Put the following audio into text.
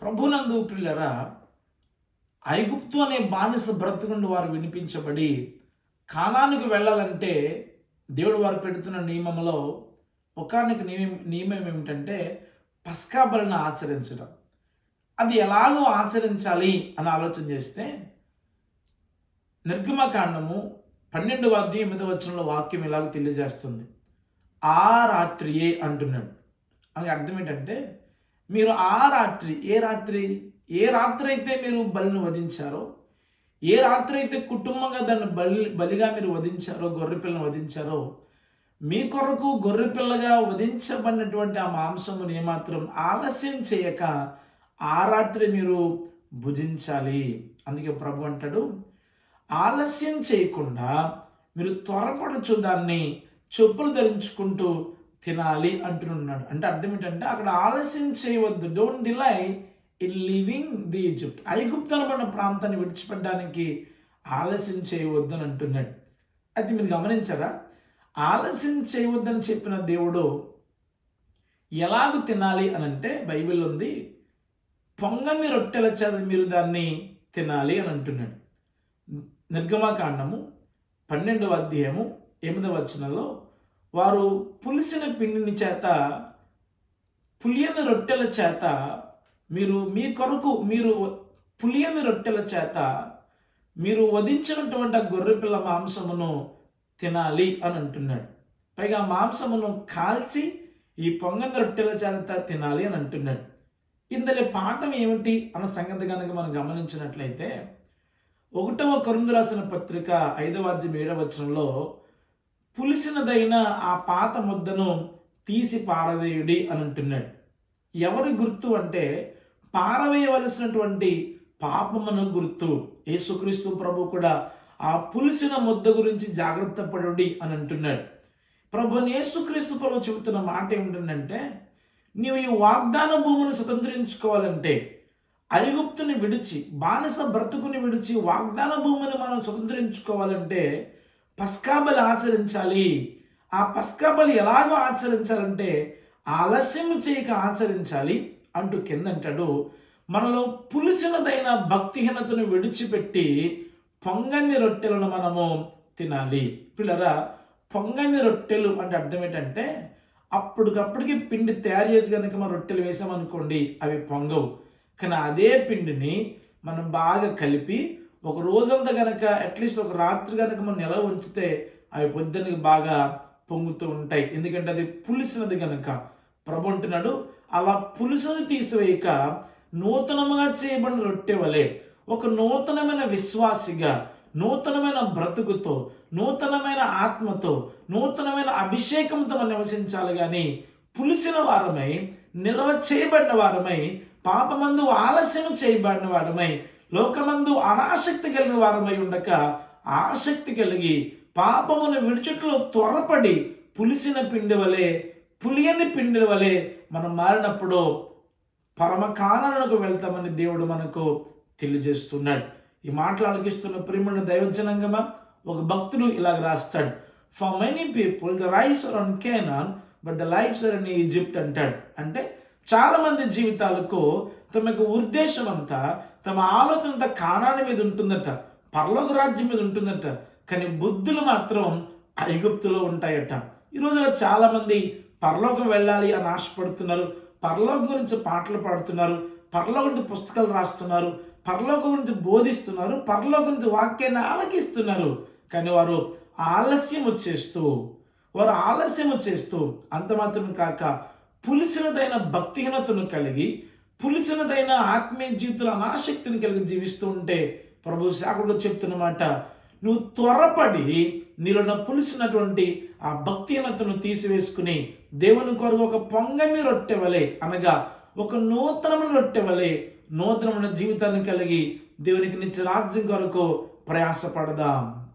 ప్రభునందు ప్రియులరా ఐగుప్తు అనే బానిస బ్రతుకుండి వారు వినిపించబడి కానానికి వెళ్ళాలంటే దేవుడు వారు పెడుతున్న నియమంలో ఒకానికి నియమం నియమం ఏమిటంటే పస్కా బలిని ఆచరించడం. అది ఎలాగో ఆచరించాలి అని ఆలోచన చేస్తే నిర్గమకాండము పన్నెండు వాద్యం ఎనిమిది వచనంలో వాక్యం ఇలాగ తెలియజేస్తుంది. ఆ రాత్రియే అంటున్నాడు. అని అర్థం ఏంటంటే మీరు ఆ రాత్రి ఏ రాత్రి ఏ రాత్రి అయితే మీరు బలిని వధించారో ఏ రాత్రి అయితే కుటుంబంగా దాన్ని బలి బలిగా మీరు వధించారో గొర్రెపిల్లను వధించారో మీ కొరకు గొర్రె పిల్లగా వధించబడినటువంటి ఆ మాంసమును ఏమాత్రం ఆలస్యం చేయక ఆ రాత్రి మీరు భుజించాలి. అందుకే ప్రభు అంటాడు ఆలస్యం చేయకుండా మీరు త్వరపడచ్చు దాన్ని చెప్పులు ధరించుకుంటూ తినాలి అంటున్నాడు. అంటే అర్థం ఏంటంటే అక్కడ ఆలస్యం చేయవద్దు. Don't delay in living the Egypt ఐగుప్తు అనబడిన ప్రాంతాన్ని విడిచిపెట్టడానికి ఆలస్యం చేయవద్దు అని అంటున్నాడు. అది మీరు గమనించారా? ఆలస్యం చేయవద్దని చెప్పిన దేవుడు ఎలాగూ తినాలి అని అంటే బైబిల్ ఉంది పొంగని రొట్టెల చేత మీరు దాన్ని తినాలి అని అంటున్నాడు. నిర్గమాకాండము పన్నెండవ అధ్యాయము ఎనిమిదవ వచనంలో వారు పులిసిన పిండిని చేత పులియని రొట్టెల చేత మీరు మీ కొరకు మీరు పులియని రొట్టెల చేత మీరు వధించినటువంటి గొర్రెపిల్ల మాంసమును తినాలి అని అంటున్నాడు. పైగా మాంసమును కాల్చి ఈ పొంగని రొట్టెల చేత తినాలి అని అంటున్నాడు. ఇందులో పాఠం ఏమిటి అన్న సంగతి కనుక మనం గమనించినట్లయితే ఒకటవ కరుందు రాసిన పత్రిక ఐదవ అధ్యయం ఏడవ వచనంలో పులిసినదైన ఆ పాత ముద్దను తీసి పారవేయుడి అని అంటున్నాడు ఎవరి గుర్తు అంటే పారవేయవలసినటువంటి పాపమును గుర్తు. యేసుక్రీస్తు ప్రభు కూడా ఆ పులిసిన ముద్ద గురించి జాగ్రత్త పడుడి అని అంటున్నాడు ప్రభు యేసుక్రీస్తు ప్రభు చెబుతున్న మాట ఏమిటంటే నీవు ఈ వాగ్దాన భూమిని స్వతంత్రించుకోవాలంటే అరిగుప్తుని విడిచి బానిస బ్రతుకుని విడిచి వాగ్దాన భూమిని మనం స్వతంత్రించుకోవాలంటే పస్కాబలి ఆచరించాలి. ఆ పస్కాబలి ఎలాగో ఆచరించాలంటే ఆలస్యం చేయక ఆచరించాలి అంటూ కిందంటాడు. మనలో పులిసినదైన భక్తిహీనతను విడిచిపెట్టి పొంగని రొట్టెలను మనము తినాలి. పిల్లరా పొంగని రొట్టెలు అంటే అర్థం ఏంటంటే అప్పటికప్పటికి పిండి తయారు చేసి కనుక మనం రొట్టెలు వేసామనుకోండి అవి పొంగవు. కానీ అదే పిండిని మనం బాగా కలిపి ఒక రోజంతా కనుక అట్లీస్ట్ ఒక రాత్రి కనుక మనం నిలవ ఉంచితే అవి పొద్దున్నకి బాగా పొంగుతూ ఉంటాయి. ఎందుకంటే అది పులిసినది కనుక ప్రభు అంటున్నాడు అలా పులుసుని తీసివేయక నూతనముగా చేయబడిన రొట్టె వలె ఒక నూతనమైన విశ్వాసిగా నూతనమైన బ్రతుకుతో నూతనమైన ఆత్మతో నూతనమైన అభిషేకంతో మనం నివసించాలి కానీ పులిసిన వారమై నిల్వ చేయబడిన వారమై పాపమందు ఆలస్యం చేయబడిన వారమై లోకమందు అనాసక్తి కలిగిన వారమై ఉండక ఆసక్తి కలిగి పాపమును విడిచుట్లో త్వరపడి పులిసిన పిండి వలె పులియని పిండి వలె మనం మారినప్పుడు పరమకాలకు వెళ్తామని దేవుడు మనకు తెలియజేస్తున్నాడు. ఈ మాటలు అలగిస్తున్న ప్రేమను దైవజనంగమా ఒక భక్తుడు ఇలాగ రాస్తాడు. For many people the rice are on Canaan but the lives are in Egypt అంటాడు. అంటే చాలామంది జీవితాలకు తమ యొక్క ఉద్దేశం అంతా తమ ఆలోచన అంతా కానాని మీద ఉంటుందట పర్లోక రాజ్యం మీద ఉంటుందట కానీ బుద్ధులు మాత్రం ఐగుప్తులో ఉంటాయట. ఈ రోజున చాలామంది పరలోకం వెళ్ళాలి అని ఆశపడుతున్నారు పరలోకం గురించి పాటలు పాడుతున్నారు పరలోకం గురించి పుస్తకాలు రాస్తున్నారు పరలోకం గురించి బోధిస్తున్నారు పరలోకం గురించి వాక్యాన్ని ఆలకిస్తున్నారు. కానీ వారు ఆలస్యం వచ్చేస్తూ వారు ఆలస్యం వచ్చేస్తూ అంత మాత్రం కాక పులిసినదైన భక్తిహీనతను కలిగి పులిసినదైన ఆత్మీయ జీవితంలో అనాసక్తిని కలిగి జీవిస్తూ ఉంటే ప్రభు శాకుడు చెప్తున్నమాట నువ్వు త్వరపడి నీలో పులిసినటువంటి ఆ భక్తిహీనతను తీసివేసుకుని దేవుని కొరకు ఒక పొంగమి రొట్టె వలె అనగా ఒక నూతనమైన రొట్టె వలె నూతనమైన జీవితాన్ని కలిగి దేవునికి నిత్య రాజ్యం కొరకు ప్రయాసపడదాం.